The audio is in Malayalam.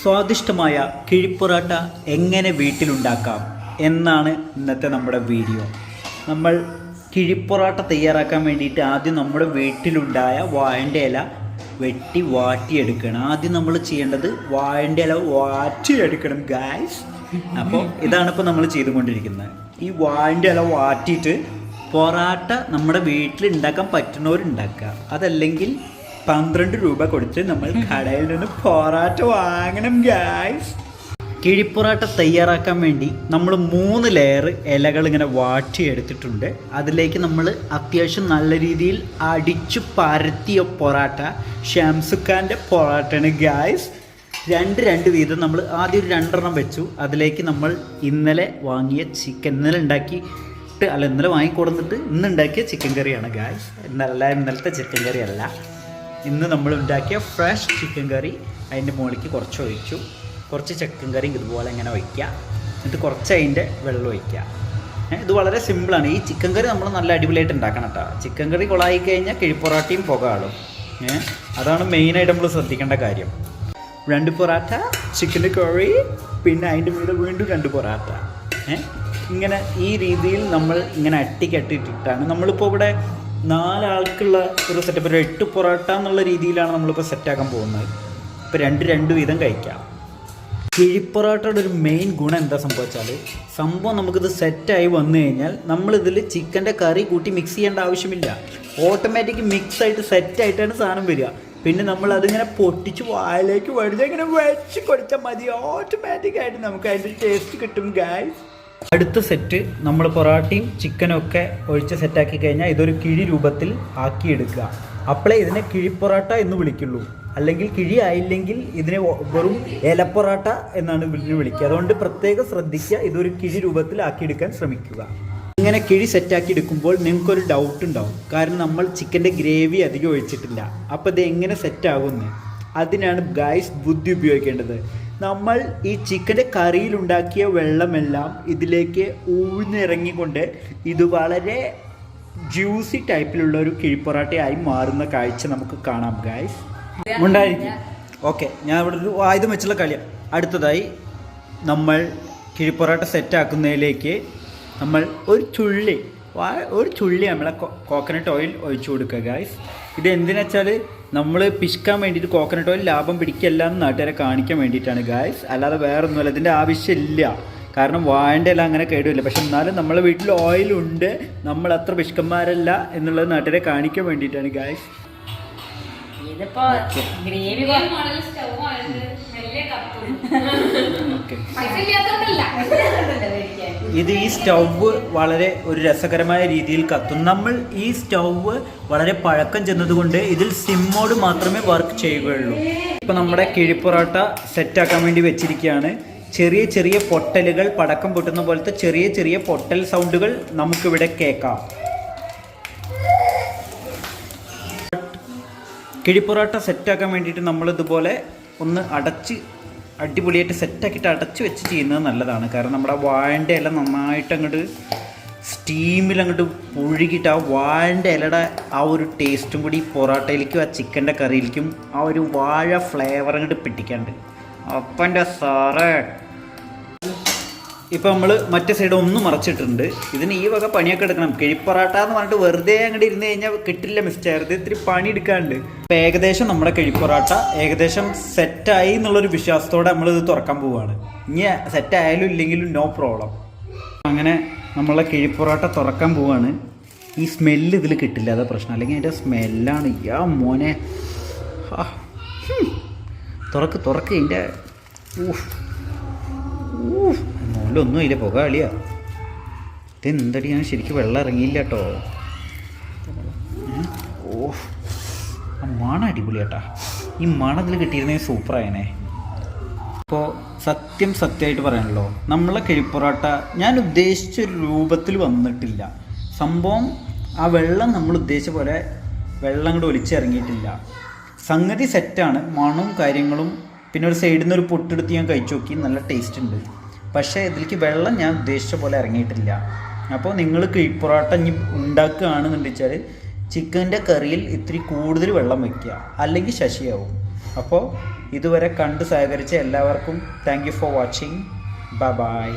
സ്വാദിഷ്ടമായ കിഴിപ്പൊറാട്ട എങ്ങനെ വീട്ടിലുണ്ടാക്കാം എന്നാണ് ഇന്നത്തെ നമ്മുടെ വീഡിയോ. നമ്മൾ കിഴിപ്പൊറാട്ട തയ്യാറാക്കാൻ വേണ്ടിയിട്ട് ആദ്യം നമ്മുടെ വീട്ടിലുണ്ടായ വാഴന്റെ ഇല വെട്ടി വാട്ടിയെടുക്കണം. ആദ്യം നമ്മൾ ചെയ്യേണ്ടത് വാഴന്റെ ഇല വാറ്റിയെടുക്കണം ഗായ്സ് അപ്പോൾ ഇതാണ് ഇപ്പോൾ നമ്മൾ ചെയ്തുകൊണ്ടിരിക്കുന്നത്. ഈ വാഴന്റെ ഇല വാട്ടിയിട്ട് പൊറാട്ട നമ്മുടെ വീട്ടിൽ ഉണ്ടാക്കാൻ പറ്റുന്നവരുണ്ടാക്കുക. അതല്ലെങ്കിൽ പന്ത്രണ്ട് രൂപ കൊടുത്ത് നമ്മൾ കടയിൽ നിന്ന് പൊറാട്ട വാങ്ങണം ഗായ്സ് കിഴിപ്പൊറാട്ട തയ്യാറാക്കാൻ വേണ്ടി നമ്മൾ മൂന്ന് ലെയർ ഇലകൾ ഇങ്ങനെ വാട്ടി എടുത്തിട്ടുണ്ട് അതിലേക്ക് നമ്മൾ അത്യാവശ്യം നല്ല രീതിയിൽ അടിച്ചു പരത്തിയ പൊറാട്ട ഷംസുഖാന്റെ പൊറാട്ടയാണ് ഗായ്സ് രണ്ട് രണ്ട് വീതം നമ്മൾ ആദ്യം ഒരു രണ്ടെണ്ണം വെച്ചു. അതിലേക്ക് നമ്മൾ ഇന്നലെ വാങ്ങിയ ചിക്കൻ ഇന്നലെ ഉണ്ടാക്കി അല്ല ഇന്നലെ വാങ്ങിക്കൊടുന്നിട്ട് ഇന്ന് ഉണ്ടാക്കിയ ചിക്കൻ കറിയാണ് ഗായ്സ് ഇന്നല്ല ഇന്നലത്തെ ചിക്കൻ കറി അല്ല ഇന്ന് നമ്മൾ ഉണ്ടാക്കിയ ഫ്രഷ് ചിക്കൻ കറി അതിന്റെ മുകളിലേക്ക് കുറച്ച് ഒഴിച്ചു. കുറച്ച് ചിക്കൻ കറി ഇതുപോലെ ഇങ്ങനെ ഒഴിക്കുക. എന്നിട്ട് കുറച്ച് അതിന്റെ വെള്ളം ഒഴിക്കുക. ഇത് വളരെ സിമ്പിളാണ് ഈ ചിക്കൻ കറി നമ്മൾ നല്ല അടിപൊളിയായിട്ട് ഉണ്ടാക്കണം കേട്ടോ. ചിക്കൻ കറി കൊളായി കഴിഞ്ഞാൽ കിഴിപ്പൊറാട്ടയും പുകയാളും അതാണ് മെയിനായിട്ട് നമ്മൾ ശ്രദ്ധിക്കേണ്ട കാര്യം. രണ്ട് പൊറാട്ട ചിക്കൻ കറി പിന്നെ അതിന്റെ മീതെ വീണ്ടും രണ്ട് പൊറാട്ട. ഇങ്ങനെ ഈ രീതിയിൽ നമ്മൾ ഇങ്ങനെ അട്ടിക്കട്ടിട്ടിട്ടാണ് നമ്മളിപ്പോൾ ഇവിടെ നാലാൾക്കുള്ള ഒരു സെറ്റപ്പ് ഒരു എട്ട് പൊറോട്ട എന്നുള്ള രീതിയിലാണ് നമ്മളിപ്പോൾ സെറ്റാക്കാൻ പോകുന്നത്. ഇപ്പോൾ രണ്ട് രണ്ട് വീതം കഴിക്കാം. കിഴിപ്പൊറോട്ടയുടെ ഒരു മെയിൻ ഗുണം എന്താ സംഭവിച്ചാൽ സംഭവം നമുക്കിത് സെറ്റായി വന്നു കഴിഞ്ഞാൽ നമ്മളിതിൽ ചിക്കന്റെ കറി കൂട്ടി മിക്സ് ചെയ്യേണ്ട ആവശ്യമില്ല. ഓട്ടോമാറ്റിക് മിക്സ് ആയിട്ട് സെറ്റായിട്ടാണ് സാധനം വരിക. പിന്നെ നമ്മൾ അതിങ്ങനെ പൊട്ടിച്ച് വായിലേക്ക് വടിച്ച് ഇങ്ങനെ വെച്ച് കൊടുത്താൽ മതി. ഓട്ടോമാറ്റിക്കായിട്ട് നമുക്ക് അതിന്റെ ടേസ്റ്റ് കിട്ടും ഗായ് അടുത്ത സെറ്റ് നമ്മൾ പൊറാട്ടയും ചിക്കനും ഒക്കെ ഒഴിച്ച് സെറ്റാക്കി കഴിഞ്ഞാൽ ഇതൊരു കിഴി രൂപത്തിൽ ആക്കിയെടുക്കുക. അപ്പോളേ ഇതിനെ കിഴിപ്പൊറാട്ട എന്ന് വിളിക്കുള്ളൂ. അല്ലെങ്കിൽ കിഴി ആയില്ലെങ്കിൽ ഇതിനെ വെറും ഇലപ്പൊറാട്ട എന്നാണ് വിളിക്കുക. അതുകൊണ്ട് പ്രത്യേകം ശ്രദ്ധിക്കുക ഇതൊരു കിഴി രൂപത്തിൽ ആക്കിയെടുക്കാൻ ശ്രമിക്കുക. ഇങ്ങനെ കിഴി സെറ്റാക്കി എടുക്കുമ്പോൾ നിങ്ങൾക്കൊരു ഡൗട്ട് ഉണ്ടാവും. കാരണം നമ്മൾ ചിക്കന്റെ ഗ്രേവി അധികം ഒഴിച്ചിട്ടില്ല. അപ്പോൾ ഇത് എങ്ങനെ സെറ്റാകുന്നത് അതിനാണ് ഗായ്സ് ബുദ്ധി ഉപയോഗിക്കേണ്ടത്. നമ്മൾ ഈ ചിക്കന്റെ കറിയിലുണ്ടാക്കിയ വെള്ളമെല്ലാം ഇതിലേക്ക് ഊഴ്ന്നിറങ്ങിക്കൊണ്ട് ഇത് വളരെ ജ്യൂസി ടൈപ്പിലുള്ള ഒരു കിഴിപ്പൊറാട്ടയായി മാറുന്ന കാഴ്ച നമുക്ക് കാണാം ഗായ്സ് ഉണ്ടായിരിക്കും. ഓക്കെ ഞാൻ ഇവിടെ ഒരു ആയുധം വെച്ചുള്ള കളിയാണ് അടുത്തതായി നമ്മൾ കിഴിപ്പൊറാട്ട സെറ്റാക്കുന്നതിലേക്ക് നമ്മൾ ഒരു ചുള്ളി ഒരു ചുള്ളി നമ്മളെ കോക്കനട്ട് ഓയിൽ ഒഴിച്ചു കൊടുക്കുക ഗായ്സ് ഇത് എന്തിനാ വെച്ചാൽ നമ്മൾ പിശുക്കാൻ വേണ്ടിയിട്ട് കോക്കനട്ട് ഓയിൽ ലാഭം പിടിക്കല്ല എന്ന് നാട്ടുകാരെ കാണിക്കാൻ വേണ്ടിയിട്ടാണ് ഗായ്സ് അല്ലാതെ വേറെ ഒന്നുമല്ല ഇതിന്റെ ആവശ്യമില്ല. കാരണം വാഴന്റെ എല്ലാം അങ്ങനെ കേടുമില്ല പക്ഷെ എന്നാലും നമ്മളെ വീട്ടിൽ ഓയിലുണ്ട് നമ്മൾ അത്ര പിശുക്കന്മാരല്ല എന്നുള്ളത് നാട്ടുകാരെ കാണിക്കാൻ വേണ്ടിയിട്ടാണ് ഗായ്സ് പൈസ ഗ്രേവി ഇത് ഈ സ്റ്റൗവ് വളരെ ഒരു രസകരമായ രീതിയിൽ കത്തും. നമ്മൾ ഈ സ്റ്റൗവ് വളരെ പഴക്കം ചെന്നതുകൊണ്ട് ഇതിൽ സിമ്മോട് മാത്രമേ വർക്ക് ചെയ്യുകയുള്ളൂ. ഇപ്പം നമ്മുടെ കിഴിപ്പൊറോട്ട സെറ്റാക്കാൻ വേണ്ടി വെച്ചിരിക്കുകയാണ്. ചെറിയ ചെറിയ പൊട്ടലുകൾ പടക്കം പൊട്ടുന്ന പോലത്തെ ചെറിയ ചെറിയ പൊട്ടൽ സൗണ്ടുകൾ നമുക്കിവിടെ കേൾക്കാം. കിഴിപ്പൊറാട്ട സെറ്റാക്കാൻ വേണ്ടിയിട്ട് നമ്മൾ ഇതുപോലെ ഒന്ന് അടച്ച് അടിപൊളിയായിട്ട് സെറ്റാക്കിയിട്ട് അടച്ച് വെച്ച് ചെയ്യുന്നത് നല്ലതാണ്. കാരണം നമ്മുടെ വാഴന്റെ ഇല നന്നായിട്ട് അങ്ങോട്ട് സ്റ്റീമിൽ അങ്ങോട്ട് പുഴുകിയിട്ട് ആ വാഴന്റെ ഇലയുടെ ആ ഒരു ടേസ്റ്റും കൂടി പൊറോട്ടയിലേക്കും ആ ചിക്കന്റെ കറിയിലേക്കും ആ ഒരു വാഴ ഫ്ലേവർ അങ്ങോട്ട് പിടിക്കാണ്ട് അപ്പന്റെ സാറേ. ഇപ്പം നമ്മൾ മറ്റേ സൈഡ് ഒന്നും മറച്ചിട്ടുണ്ട് ഇതിന് ഈ വക പണിയൊക്കെ എടുക്കണം. കിഴിപ്പൊറാട്ട എന്ന് പറഞ്ഞിട്ട് വെറുതെ അങ്ങോട്ട് ഇരുന്ന് കഴിഞ്ഞാൽ കിട്ടില്ല മിസ് ഇത് ഇത്തിരി പണി എടുക്കാണ്ട്. ഇപ്പം ഏകദേശം നമ്മുടെ കിഴിപ്പൊറാട്ട ഏകദേശം സെറ്റായി എന്നുള്ളൊരു വിശ്വാസത്തോടെ നമ്മളിത് തുറക്കാൻ പോവുകയാണ് ഇനി സെറ്റായാലും ഇല്ലെങ്കിലും നോ പ്രോബ്ലം അങ്ങനെ നമ്മളെ കിഴിപ്പൊറാട്ട തുറക്കാൻ പോവാണ്. ഈ സ്മെല്ല് ഇതിൽ കിട്ടില്ല അതാ പ്രശ്നം. അല്ലെങ്കിൽ അതിന്റെ സ്മെല്ലാണ് യാ മോനെ. തുറക്ക് തുറക്ക്. ഇതിന്റെ ഊഫ്. ഊഫ്. മുകളിലൊന്നും ഇല്ല. പുക കളിയാ. ഇതെന്തടി? ഞാൻ ശരിക്കും വെള്ളം ഇറങ്ങിയില്ല കേട്ടോ ഓ ആ മണം അടിപൊളിയാട്ടാ. ഈ മണം ഇതിൽ കിട്ടിയിരുന്നെങ്കിൽ സൂപ്പറായനെ ഇപ്പോൾ സത്യം സത്യമായിട്ട് പറയാനല്ലോ നമ്മളെ കിഴിപ്പൊറാട്ട ഞാൻ ഉദ്ദേശിച്ച ഒരു രൂപത്തിൽ വന്നിട്ടില്ല. സംഭവം ആ വെള്ളം നമ്മൾ ഉദ്ദേശിച്ച പോലെ വെള്ളം കൂടെ ഒലിച്ചിറങ്ങിയിട്ടില്ല സംഗതി സെറ്റാണ് മണവും കാര്യങ്ങളും പിന്നെ ഒരു സൈഡിൽ നിന്ന് ഒരു പൊട്ടെടുത്ത് ഞാൻ കഴിച്ചു നോക്കി. നല്ല ടേസ്റ്റ് ഉണ്ട്. പക്ഷേ ഇതിലേക്ക് വെള്ളം ഞാൻ ഉദ്ദേശിച്ച പോലെ ഇറങ്ങിയിട്ടില്ല. അപ്പോൾ നിങ്ങൾ കിഴിപ്പൊറോട്ട ഇനി ഉണ്ടാക്കുകയാണെന്നുണ്ടെന്ന് വെച്ചാൽ ചിക്കന്റെ കറിയിൽ ഇത്തിരി കൂടുതൽ വെള്ളം വയ്ക്കുക. അല്ലെങ്കിൽ ശശിയാവും. അപ്പോൾ ഇതുവരെ കണ്ട് സഹകരിച്ച എല്ലാവർക്കും താങ്ക് യു ഫോർ വാച്ചിങ് ബ ബൈ